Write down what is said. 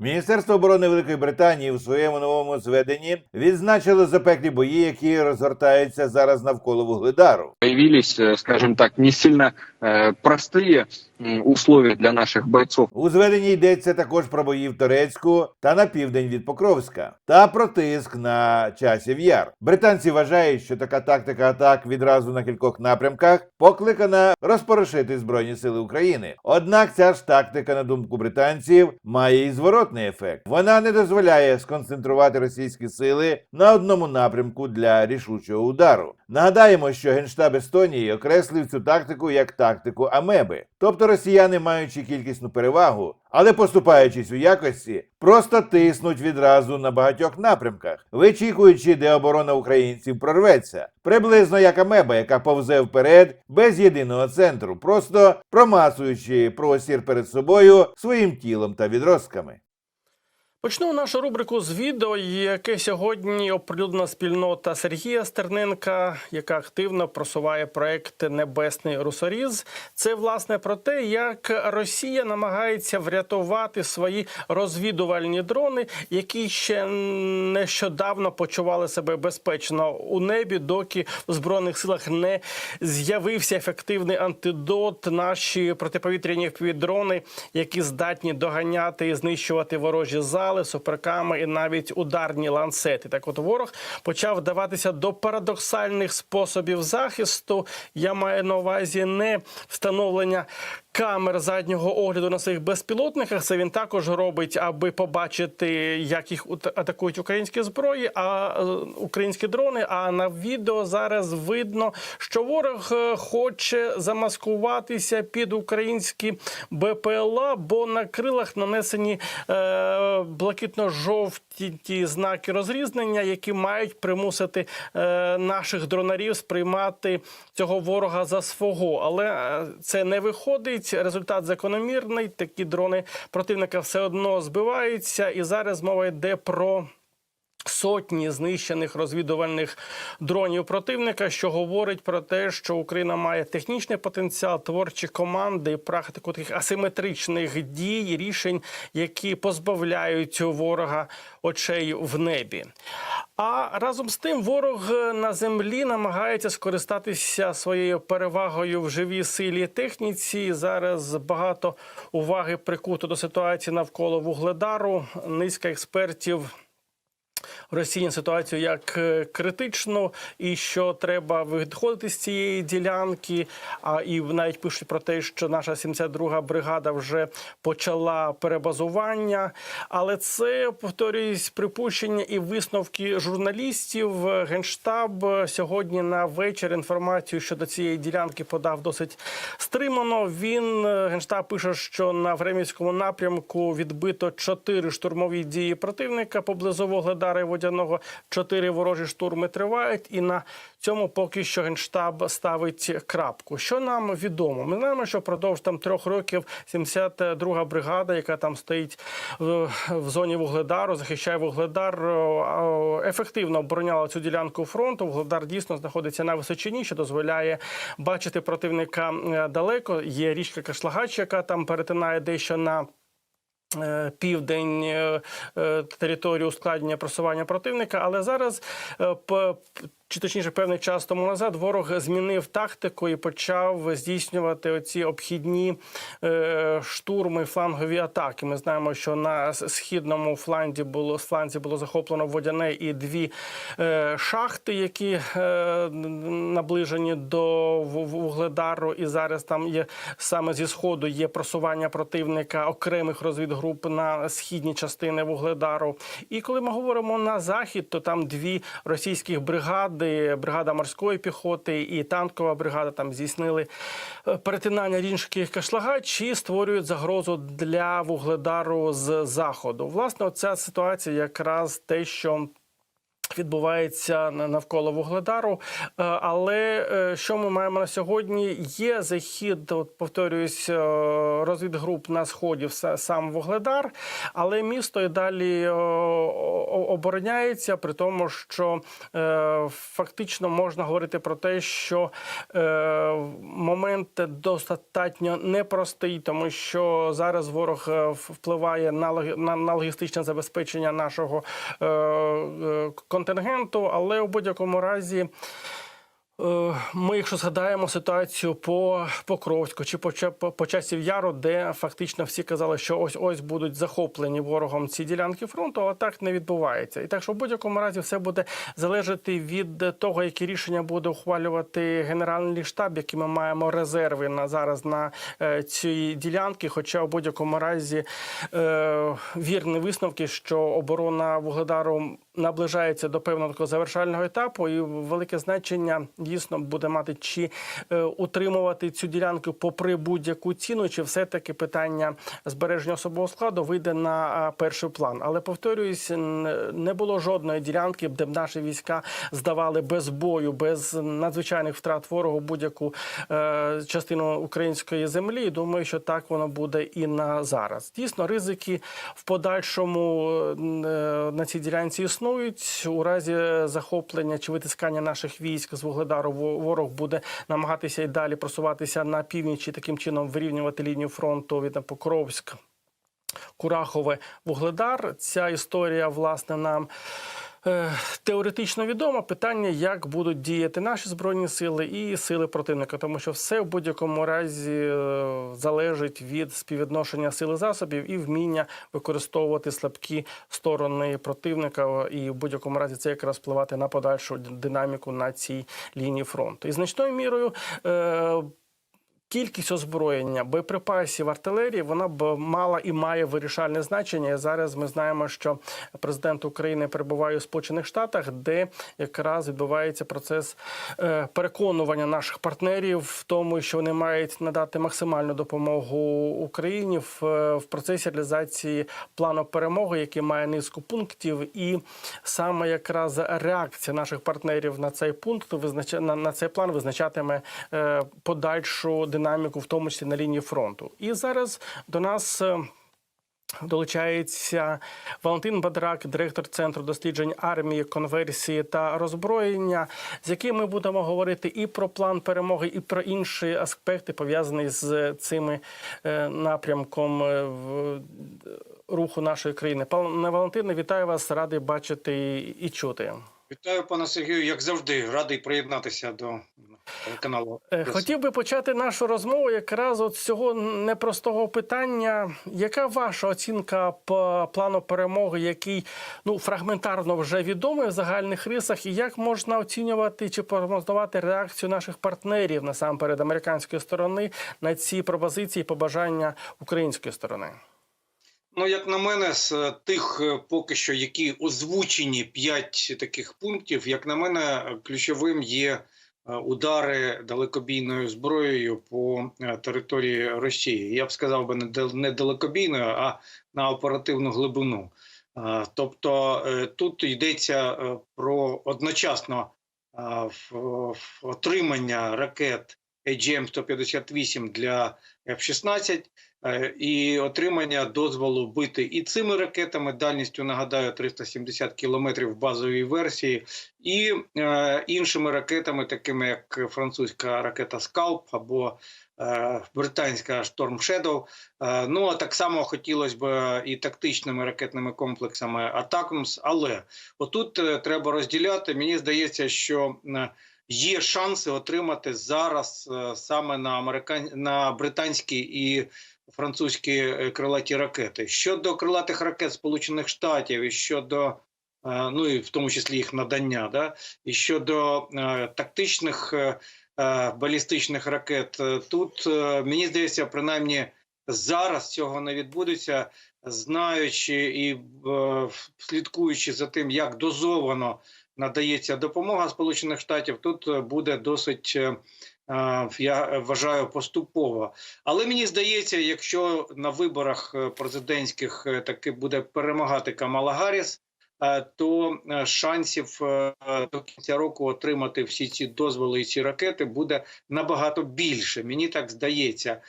Міністерство оборони Великої Британії у своєму новому зведенні відзначило запеклі бої, які розгортаються зараз навколо вугледару. появились, э, скажем так, не сильно э, простые м, условия для наших бойцов. У зведенні йдеться також про бої в Торецьку та на південь від Покровська, та про тиск на часів яр. Британці вважають, що така тактика атак відразу на кількох напрямках покликана розпорошити збройні сили України. Однак ця ж тактика, на думку британців, має і зворотний ефект. Вона не дозволяє сконцентрувати російські сили на одному напрямку для рішучого удару. Нагадаємо, що генштаб Естонії окреслив цю тактику як тактику Амеби, тобто росіяни, маючи кількісну перевагу, але поступаючись у якості, просто тиснуть відразу на багатьох напрямках, вичікуючи, де оборона українців прорветься, приблизно як Амеба, яка повзе вперед без єдиного центру, просто промасуючи простір перед собою своїм тілом та відростками. Почну нашу рубрику з відео, яке сьогодні оприлюднена спільнота Сергія Стерненка, яка активно просуває проект Небесний Русоріз. Це власне про те, як Росія намагається врятувати свої розвідувальні дрони, які ще нещодавно почували себе безпечно у небі, доки в збройних силах не з'явився ефективний антидот. Наші протиповітряні дрони, які здатні доганяти і знищувати ворожі зали, суперками і навіть ударні ланцети. Так, от ворог почав вдаватися до парадоксальних способів захисту. Я маю на увазі не встановлення. Камер заднього огляду на своїх безпілотниках це він також робить, аби побачити, як їх атакують українські зброї, а е, українські дрони. А на відео зараз видно, що ворог е, хоче замаскуватися під українські БПЛА, бо на крилах нанесені е, блакитно-жовті ті знаки розрізнення, які мають примусити е, наших дронарів сприймати цього ворога за свого. Але е, це не виходить. Результат закономірний. Такі дрони противника все одно збиваються, і зараз мова йде про. Сотні знищених розвідувальних дронів противника, що говорить про те, що Україна має технічний потенціал, творчі команди, практику таких асиметричних дій, рішень, які позбавляють ворога очей в небі. А разом з тим, ворог на землі намагається скористатися своєю перевагою в живій силі і техніці. Зараз багато уваги прикуто до ситуації навколо вугледару. Низка експертів. Російську ситуацію як е, критичну, і що треба виходити з цієї ділянки. А і навіть пишуть про те, що наша 72-га бригада вже почала перебазування. Але це повторююсь припущення і висновки журналістів. Генштаб сьогодні на вечір інформацію щодо цієї ділянки подав досить стримано. Він е, генштаб пише, що на Времівському напрямку відбито чотири штурмові дії противника поблизу Вогледара Водяного. Чотири ворожі штурми тривають, і на цьому поки що генштаб ставить крапку. Що нам відомо? Ми знаємо, що впродовж там трьох років 72-га бригада, яка там стоїть в, зоні Вугледару, захищає Вугледар, ефективно обороняла цю ділянку фронту. Вугледар дійсно знаходиться на височині, що дозволяє бачити противника е, далеко. Є річка Кашлагач, яка там перетинає дещо на. Е, Південь е, е, територію ускладнення просування противника, але зараз чи точніше певний час тому назад ворог змінив тактику і почав здійснювати оці обхідні е, штурми, флангові атаки. Ми знаємо, що на східному фланзі було фланзі було захоплено водяне і дві е, шахти, які е, наближені до Вугледару. І зараз там є саме зі сходу є просування противника окремих розвідгруп на східні частини Вугледару. І коли ми говоримо на захід, то там дві російських бригади, бригада морської піхоти і танкова бригада там здійснили е, перетинання річки Кашлагач і створюють загрозу для Вугледару з заходу. Власне, ця ситуація якраз те, що відбувається на- навколо вугледару. Е, Але е, що ми маємо на сьогодні? Є захід, от повторююсь, е, розвідгруп на сході, сам вугледар, але місто і далі обороняється, при тому, що фактично можна говорити про те, що момент достатньо непростий, тому що зараз ворог впливає на логістичне забезпечення нашого е, контингенту, але у будь-якому разі. Е, Ми, якщо згадаємо ситуацію по Покровську чи по, по, по часів Яру, де фактично всі казали, що ось ось будуть захоплені ворогом ці ділянки фронту, але так не відбувається. І так, що в будь-якому разі все буде залежати від того, які рішення буде ухвалювати генеральний штаб, які ми маємо резерви на зараз на е, ці ділянки. Хоча в будь-якому разі е, вірні висновки, що оборона вугледару наближається до певного такого завершального етапу, і велике значення дійсно буде мати чи е, утримувати цю ділянку попри будь-яку ціну, чи все-таки питання збереження особового складу вийде на перший план. Але повторююсь, не було жодної ділянки, де б наші війська здавали без бою, без надзвичайних втрат ворогу будь-яку е, частину української землі. Думаю, що так воно буде і на зараз. Дійсно, ризики в подальшому е, на цій ділянці існують. У разі захоплення чи витискання наших військ з вугледару ворог буде намагатися і далі просуватися на північ і таким чином вирівнювати лінію фронту від Покровськ. Курахове Вугледар. Ця історія, власне, нам теоретично відома. Питання, як будуть діяти наші збройні сили і сили противника, тому що все в будь-якому разі е, залежить від співвідношення сили засобів і вміння використовувати слабкі сторони противника. І в будь-якому разі це якраз впливати на подальшу динаміку на цій лінії фронту. І значною мірою. Кількість озброєння, боєприпасів, артилерії вона б мала і має вирішальне значення. І зараз ми знаємо, що президент України перебуває у Сполучених Штатах, де якраз відбувається процес е, переконування наших партнерів в тому, що вони мають надати максимальну допомогу Україні в, е, в процесі реалізації плану перемоги, який має низку пунктів, і саме якраз реакція наших партнерів на цей пункт визнач... на, на цей план визначатиме е, подальшу динаміку, в тому числі на лінії фронту. І зараз до нас. е, Долучається Валентин Бадрак, директор центру досліджень армії, конверсії та роззброєння, з яким ми будемо говорити і про план перемоги, і про інші аспекти пов'язані з цими е, напрямком е, в руху нашої країни. Пане Валентине, вітаю вас, радий бачити і чути. Вітаю, пане Сергію. Як завжди, радий приєднатися до каналу. Е, Хотів би почати нашу розмову якраз от з цього непростого питання. Яка ваша оцінка по плану перемоги, який ну фрагментарно вже відомий в загальних рисах, і як можна оцінювати чи прогнозувати реакцію наших партнерів насамперед американської сторони на ці пропозиції, і побажання української сторони? Ну, як на мене, з тих е, поки що, які озвучені п'ять таких пунктів, як на мене, ключовим є е, удари далекобійною зброєю по е, території Росії. Я б сказав би не дал- не далекобійною, а на оперативну глибину. Е, Тобто е, тут йдеться е, про одночасно е, отримання ракет AGM-158 для F-16 е, і отримання дозволу бити і цими ракетами дальністю нагадаю 370 кілометрів в базовій версії, і е, іншими ракетами, такими як французька ракета Скалп або е, британська Storm Shadow. Е, ну а так само хотілося б і тактичними ракетними комплексами Атакмс. Але отут е, треба розділяти. Мені здається, що е, є шанси отримати зараз е, саме на американ... на британські і французькі е, крилаті ракети. Щодо крилатих ракет Сполучених Штатів і щодо е, ну і в тому числі їх надання, да і щодо тактичних балістичних ракет, тут мені здається, принаймні зараз цього не відбудеться, знаючи і е, слідкуючи за тим, як дозовано надається допомога Сполучених Штатів, тут е, буде досить. е, е, Я вважаю поступово, але мені здається, якщо на виборах президентських таки буде перемагати Камала Гарріс, то шансів до кінця року отримати всі ці дозволи і ці ракети буде набагато більше. Мені так здається.